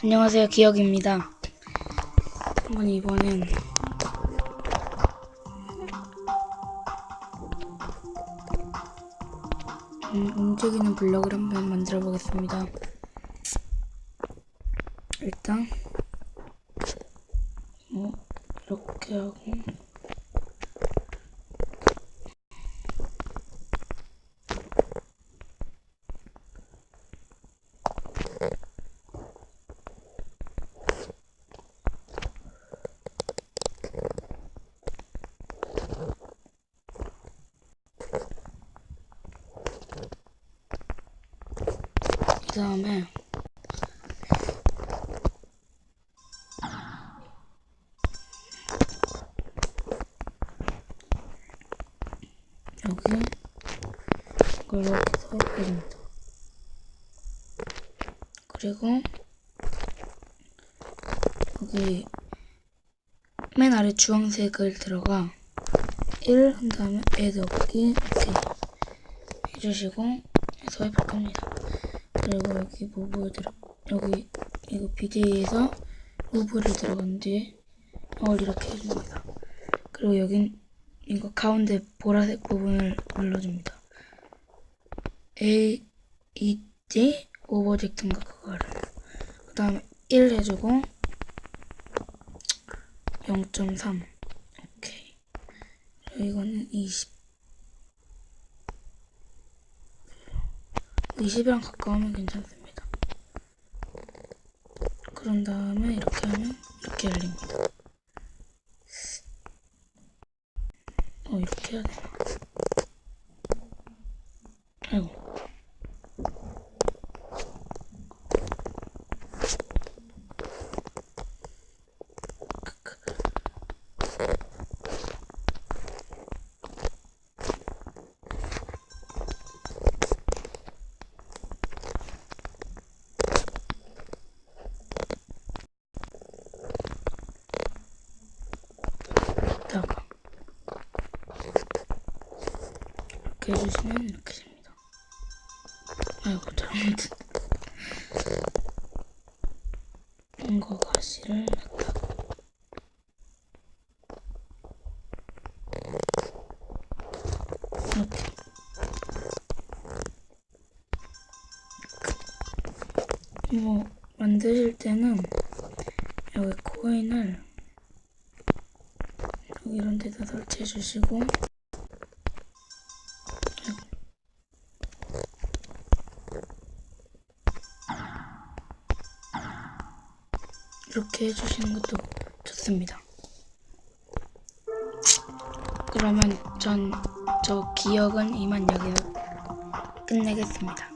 안녕하세요, 기혁입니다. 한번 이번엔 음, 움직이는 블럭을 한번 만들어 보겠습니다. 일단 뭐 이렇게 하고 다음에 여기 이걸 이렇게 해줍니다. 그리고 여기 맨 아래 주황색을 들어가 1 한 다음에 애 넣기 이렇게 해주시고 해서 해볼 겁니다. 그리고 여기 무브 들어 여기 이거 비디에서 무브를 들어간 뒤에 이걸 이렇게 해줍니다. 그리고 여긴 이거 가운데 보라색 부분을 눌러줍니다. A, E, D 오버젝트인가 그거를 그 다음에 1 해주고 0.3 오케이 이거는 20 20이랑 가까우면 괜찮습니다. 그런 다음에 이렇게 하면 이렇게 열립니다. 어, 이렇게 해야 되나? 아이고. 이따가 이렇게 해주시면 이렇게 됩니다. 아이고 잘못 이거 가시를 갖다 이렇게 뭐 만드실 때는 여기 코인을 이런 데다 설치해 주시고 이렇게 해주시는 것도 좋습니다. 그러면 전 저 기억은 이만 여기서 끝내겠습니다.